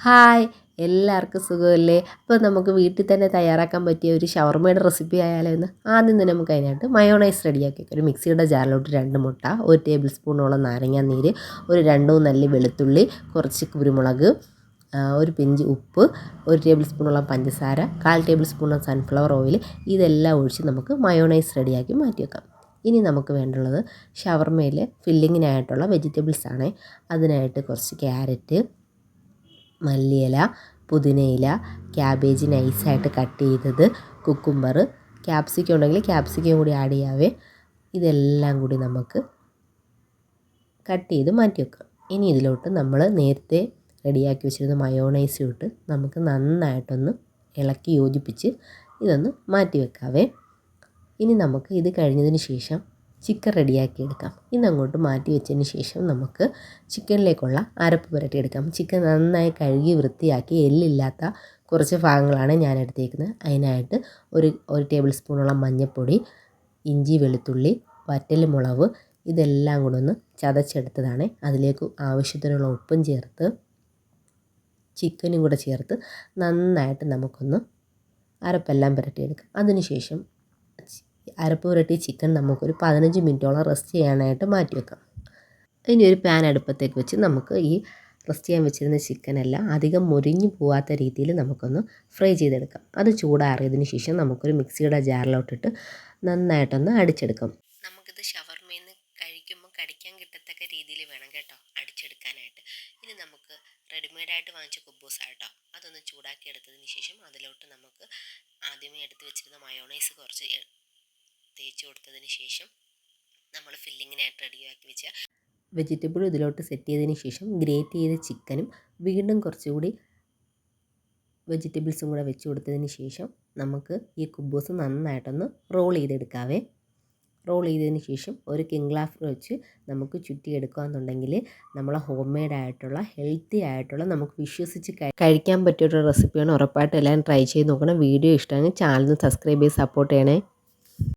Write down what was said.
Hi എല്ലാവർക്കും സുഖമല്ലേ? അപ്പോൾ നമുക്ക് വീട്ടിൽ തന്നെ തയ്യാറാക്കാൻ പറ്റിയ ഒരു ഷവർമയുടെ റെസിപ്പി ആയാലോ എന്ന് ആദ്യം തന്നെ നമുക്ക് അതിനായിട്ട് മയോണൈസ് റെഡിയാക്കി ഒരു മിക്സിയുടെ ജാറിലോട്ട് രണ്ട് മുട്ട ഒരു ടേബിൾ സ്പൂണോളം നാരങ്ങ നീര് ഒരു രണ്ടോ നല്ല വെളുത്തുള്ളി കുറച്ച് കുരുമുളക് ഒരു പിഞ്ച് ഉപ്പ് ഒരു ടേബിൾ സ്പൂണോളം പഞ്ചസാര കാൽ ടേബിൾ സ്പൂണോളം സൺഫ്ലവർ ഓയിൽ ഇതെല്ലാം ഒഴിച്ച് നമുക്ക് മയോണൈസ് റെഡിയാക്കി മാറ്റി വെക്കാം. ഇനി നമുക്ക് വേണ്ടുള്ളത് ഷവർമയിൽ ഫില്ലിങ്ങിനായിട്ടുള്ള വെജിറ്റബിൾസ് ആണ് അതിനായിട്ട് കുറച്ച് ക്യാരറ്റ് മല്ലിയില പുതിനയില ക്യാബേജ് നൈസായിട്ട് കട്ട് ചെയ്തത് കുക്കുംബർ ക്യാപ്സിക്കം ഉണ്ടെങ്കിൽ ക്യാപ്സിക്കം കൂടി ആഡ് ചെയ്യാവേ. ഇതെല്ലാം കൂടി നമുക്ക് കട്ട് ചെയ്ത് മാറ്റി വെക്കാം. ഇനി ഇതിലോട്ട് നമ്മൾ നേരത്തെ റെഡിയാക്കി വെച്ചിരുന്ന മയോണൈസ് ഇട്ട് നമുക്ക് നന്നായിട്ടൊന്ന് ഇളക്കി യോജിപ്പിച്ച് ഇതൊന്ന് മാറ്റി വെക്കാവേ. ഇനി നമുക്ക് ഇത് കഴിഞ്ഞതിന് ശേഷം ചിക്കൻ റെഡിയാക്കി എടുക്കാം ഇന്ന് അങ്ങോട്ട് മാറ്റി വെച്ചതിന് ശേഷം നമുക്ക് ചിക്കനിലേക്കുള്ള അരപ്പ് പുരട്ടി എടുക്കാം ചിക്കൻ നന്നായി കഴുകി വൃത്തിയാക്കി എല്ലില്ലാത്ത കുറച്ച് ഭാഗങ്ങളാണ് ഞാൻ എടുത്തേക്കുന്നത് അതിനായിട്ട് ഒരു ഒരു ടേബിൾ സ്പൂണോളം മഞ്ഞൾപ്പൊടി ഇഞ്ചി വെളുത്തുള്ളി വറ്റൽ മുളക് ഇതെല്ലാം കൂടെ ഒന്ന് ചതച്ചെടുത്തതാണ്. അതിലേക്ക് ആവശ്യത്തിനുള്ള ഉപ്പും ചേർത്ത് ചിക്കനും കൂടെ ചേർത്ത് നന്നായിട്ട് നമുക്കൊന്ന് അരപ്പെല്ലാം പുരട്ടിയെടുക്കാം. അതിനുശേഷം അരപ്പ് പുരട്ടി ചിക്കൻ നമുക്കൊരു പതിനഞ്ച് മിനിറ്റോളം റെസ്റ്റ് ചെയ്യാനായിട്ട് മാറ്റി വെക്കാം. ഇനി ഒരു പാൻ അടുപ്പത്തേക്ക് വെച്ച് നമുക്ക് ഈ റെസ്റ്റ് ചെയ്യാൻ വെച്ചിരുന്ന ചിക്കനെല്ലാം അധികം മുരിഞ്ഞു പോവാത്ത രീതിയിൽ നമുക്കൊന്ന് ഫ്രൈ ചെയ്തെടുക്കാം. അത് ചൂടാറിയതിന് ശേഷം നമുക്കൊരു മിക്സിയുടെ ജാറിലോട്ടിട്ട് നന്നായിട്ടൊന്ന് അടിച്ചെടുക്കാം. നമുക്കിത് ഷവർമയിൽ നിന്ന് കഴിക്കുമ്പോൾ കടിക്കാൻ കിട്ടത്തക്ക രീതിയിൽ വേണം കേട്ടോ അടിച്ചെടുക്കാനായിട്ട്. ഇനി നമുക്ക് റെഡിമെയ്ഡായിട്ട് വാങ്ങിച്ച കുബൂസായിട്ടോ അതൊന്ന് ചൂടാക്കി എടുത്തതിന് ശേഷം അതിലോട്ട് നമുക്ക് ആദ്യമേ എടുത്ത് വെച്ചിരുന്ന മയോണൈസ് കുറച്ച് തേച്ച് കൊടുത്തതിന് ശേഷം നമ്മൾ ഫില്ലിങ്ങിനായിട്ട് റെഡിയാക്കി വെച്ച വെജിറ്റബിൾ ഇതിലോട്ട് സെറ്റ് ചെയ്തതിന് ശേഷം ഗ്രേറ്റ് ചെയ്ത ചിക്കനും വീണ്ടും കുറച്ചുകൂടി വെജിറ്റബിൾസും കൂടെ വെച്ച് കൊടുത്തതിന് ശേഷം നമുക്ക് ഈ കുബൂസ് നന്നായിട്ടൊന്ന് റോൾ ചെയ്തെടുക്കാവേ. റോൾ ചെയ്തതിന് ശേഷം ഒരു കിങ്ഗ്ലാഫ് വെച്ച് നമുക്ക് ചുറ്റിയെടുക്കുകയെന്നുണ്ടെങ്കിൽ നമ്മൾ ഹോം മെയ്ഡ് ആയിട്ടുള്ള ഹെൽത്തി ആയിട്ടുള്ള നമുക്ക് വിശ്വസിച്ച് കഴി- കഴിക്കാൻ പറ്റിയൊരു റെസിപ്പിയാണ് ഉറപ്പായിട്ടും എല്ലാവരും ട്രൈ ചെയ്ത് നോക്കണം. വീഡിയോ ഇഷ്ടമാണെങ്കിൽ ചാനൽ സബ്സ്ക്രൈബ് ചെയ്ത് സപ്പോർട്ട് ചെയ്യണേ.